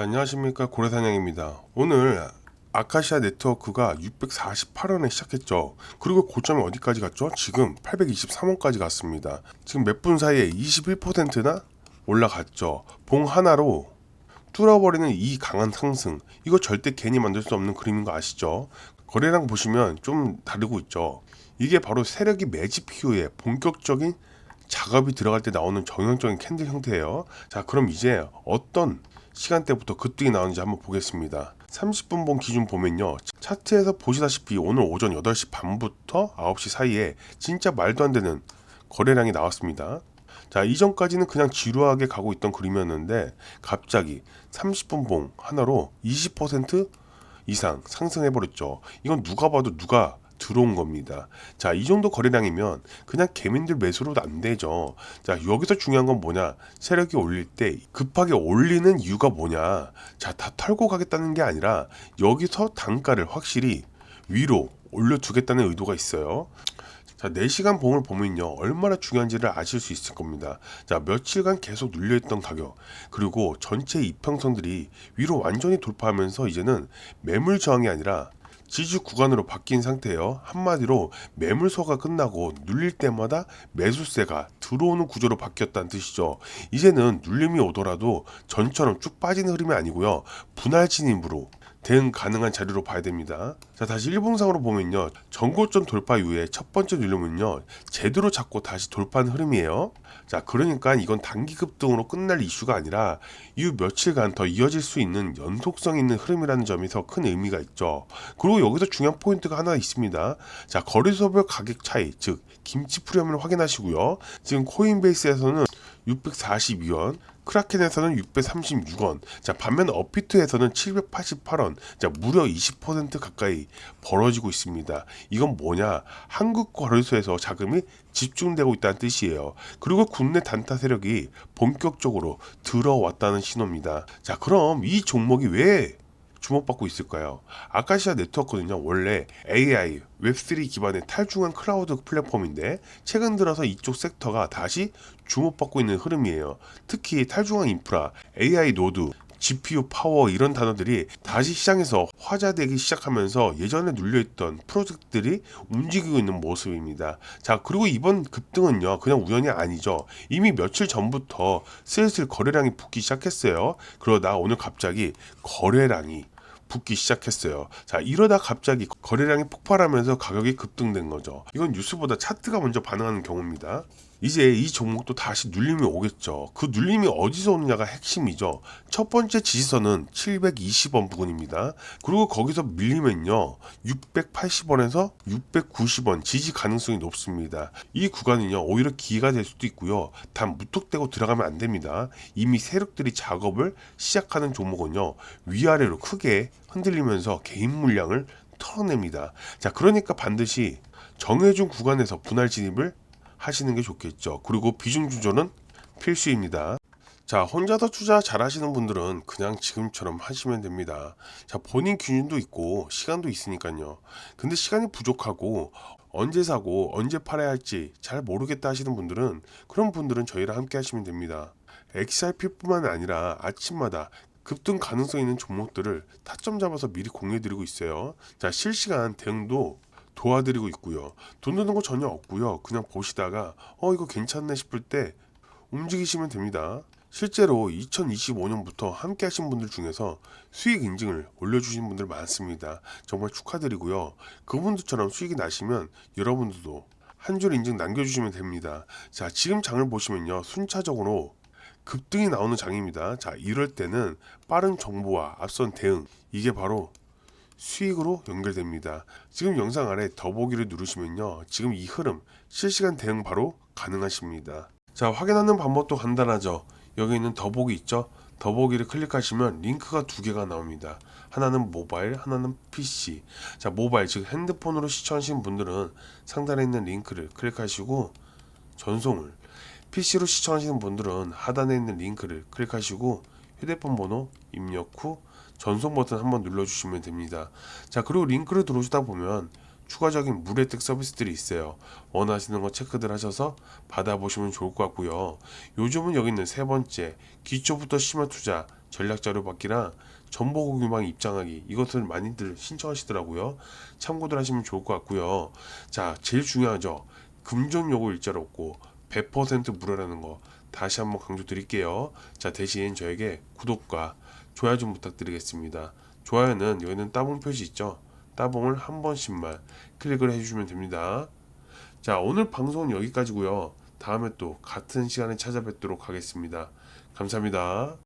자, 안녕하십니까. 고래사냥입니다. 오늘 아카시아 네트워크가 648원에 시작했죠. 그리고 고점이 어디까지 갔죠? 지금 823원까지 갔습니다. 지금 몇 분 사이에 21%나 올라갔죠. 봉 하나로 뚫어버리는 이 강한 상승. 이거 절대 괜히 만들 수 없는 그림인 거 아시죠? 거래량 보시면 좀 다르고 있죠. 이게 바로 세력이 매집 이후에 본격적인 작업이 들어갈 때 나오는 정형적인 캔들 형태예요. 자, 그럼 이제 어떤 시간대부터 급등이 나오는지 한번 보겠습니다. 30분 본 기준 보면요. 차트에서 보시다시피 오늘 오전 8시 반부터 9시 사이에 진짜 말도 안 되는 거래량이 나왔습니다. 자, 이전까지는 그냥 지루하게 가고 있던 그림이었는데 갑자기 30분 봉 하나로 20% 이상 상승해 버렸죠. 이건 누가 봐도 누가 들어온 겁니다. 자, 이 정도 거래량이면 그냥 개민들 매수로도 안 되죠. 자, 여기서 중요한 건 뭐냐? 세력이 올릴 때 급하게 올리는 이유가 뭐냐? 자, 다 털고 가겠다는 게 아니라 여기서 단가를 확실히 위로 올려두겠다는 의도가 있어요. 자, 4시간 봉을 보면요. 얼마나 중요한지를 아실 수 있을 겁니다. 자, 며칠간 계속 눌려있던 가격, 그리고 전체 이평선들이 위로 완전히 돌파하면서 이제는 매물 저항이 아니라 지지 구간으로 바뀐 상태예요. 한마디로 매물소가 끝나고 눌릴 때마다 매수세가 들어오는 구조로 바뀌었다는 뜻이죠. 이제는 눌림이 오더라도 전처럼 쭉 빠지는 흐름이 아니고요. 분할 진입으로 대응 가능한 자료로 봐야 됩니다. 자, 다시 일봉상으로 보면요. 전고점 돌파 이후에 첫 번째 눌림은요. 제대로 잡고 다시 돌파한 흐름이에요. 자, 그러니까 이건 단기 급등으로 끝날 이슈가 아니라 이후 며칠간 더 이어질 수 있는 연속성 있는 흐름이라는 점에서 큰 의미가 있죠. 그리고 여기서 중요한 포인트가 하나 있습니다. 자, 거래소별 가격 차이, 즉 김치 프리미엄을 확인하시고요. 지금 코인베이스에서는 642원, 크라켄에서는 636원, 자 반면 어피트에서는 788원, 자 무려 20% 가까이 벌어지고 있습니다. 이건 뭐냐? 한국 거래소에서 자금이 집중되고 있다는 뜻이에요. 그리고 국내 단타 세력이 본격적으로 들어왔다는 신호입니다. 자 그럼 이 종목이 왜 주목받고 있을까요? 아카시아 네트워크는요 원래 AI, 웹3 기반의 탈중한 클라우드 플랫폼인데 최근 들어서 이쪽 섹터가 다시 주목받고 있는 흐름이에요. 특히 탈중한 인프라, AI 노드, GPU 파워 이런 단어들이 다시 시장에서 화제되기 시작하면서 예전에 눌려있던 프로젝트들이 움직이고 있는 모습입니다. 자 그리고 이번 급등은요 그냥 우연이 아니죠. 이미 며칠 전부터 슬슬 거래량이 붙기 시작했어요. 그러다 오늘 갑자기 거래량이 붙기 시작했어요. 자, 이러다 갑자기 거래량이 폭발하면서 가격이 급등된 거죠. 이건 뉴스보다 차트가 먼저 반응하는 경우입니다. 이제 이 종목도 다시 눌림이 오겠죠. 그 눌림이 어디서 오느냐가 핵심이죠. 첫 번째 지지선은 720원 부근입니다. 그리고 거기서 밀리면요. 680원에서 690원 지지 가능성이 높습니다. 이 구간은요. 오히려 기회가 될 수도 있고요. 단 무턱대고 들어가면 안 됩니다. 이미 세력들이 작업을 시작하는 종목은요. 위아래로 크게 흔들리면서 개인 물량을 털어냅니다. 자, 그러니까 반드시 정해준 구간에서 분할 진입을 하시는 게 좋겠죠. 그리고 비중 조절은 필수입니다. 자, 혼자서 투자 잘 하시는 분들은 그냥 지금처럼 하시면 됩니다. 자, 본인 기준도 있고 시간도 있으니까요. 근데 시간이 부족하고 언제 사고 언제 팔아야 할지 잘 모르겠다 하시는 분들은 그런 분들은 저희랑 함께 하시면 됩니다. XRP뿐만 아니라 아침마다 급등 가능성 있는 종목들을 타점 잡아서 미리 공유해 드리고 있어요. 자, 실시간 대응도 도와드리고 있고요. 돈 드는 거 전혀 없고요. 그냥 보시다가 어 이거 괜찮네 싶을 때 움직이시면 됩니다. 실제로 2025년부터 함께 하신 분들 중에서 수익 인증을 올려주신 분들 많습니다. 정말 축하드리고요. 그분들처럼 수익이 나시면 여러분들도 한 줄 인증 남겨주시면 됩니다. 자, 지금 장을 보시면요. 순차적으로 급등이 나오는 장입니다. 자, 이럴 때는 빠른 정보와 앞선 대응, 이게 바로 수익으로 연결됩니다. 지금 영상 아래 더보기를 누르시면요. 지금 이 흐름 실시간 대응 바로 가능하십니다. 자, 확인하는 방법도 간단하죠. 여기 있는 더보기 있죠? 더보기를 클릭하시면 링크가 두 개가 나옵니다. 하나는 모바일, 하나는 PC. 자, 모바일 즉 핸드폰으로 시청하시는 분들은 상단에 있는 링크를 클릭하시고 전송을 PC로 시청하시는 분들은 하단에 있는 링크를 클릭하시고 휴대폰 번호 입력 후 전송 버튼 한번 눌러주시면 됩니다. 자 그리고 링크를 들어오시다 보면 추가적인 무료 혜택 서비스들이 있어요. 원하시는 거 체크들 하셔서 받아보시면 좋을 것 같고요. 요즘은 여기 있는 세 번째 기초부터 심화 투자 전략 자료 받기랑 정보 유망 입장하기 이것을 많이들 신청하시더라고요. 참고들 하시면 좋을 것 같고요. 자, 제일 중요하죠. 금전 요구 일자로 없고 100% 무료라는 거 다시 한번 강조드릴게요. 자, 대신 저에게 구독과 좋아요 좀 부탁드리겠습니다. 좋아요는 여기는 따봉 표시 있죠? 따봉을 한 번씩만 클릭을 해주시면 됩니다. 자, 오늘 방송은 여기까지고요. 다음에 또 같은 시간에 찾아뵙도록 하겠습니다. 감사합니다.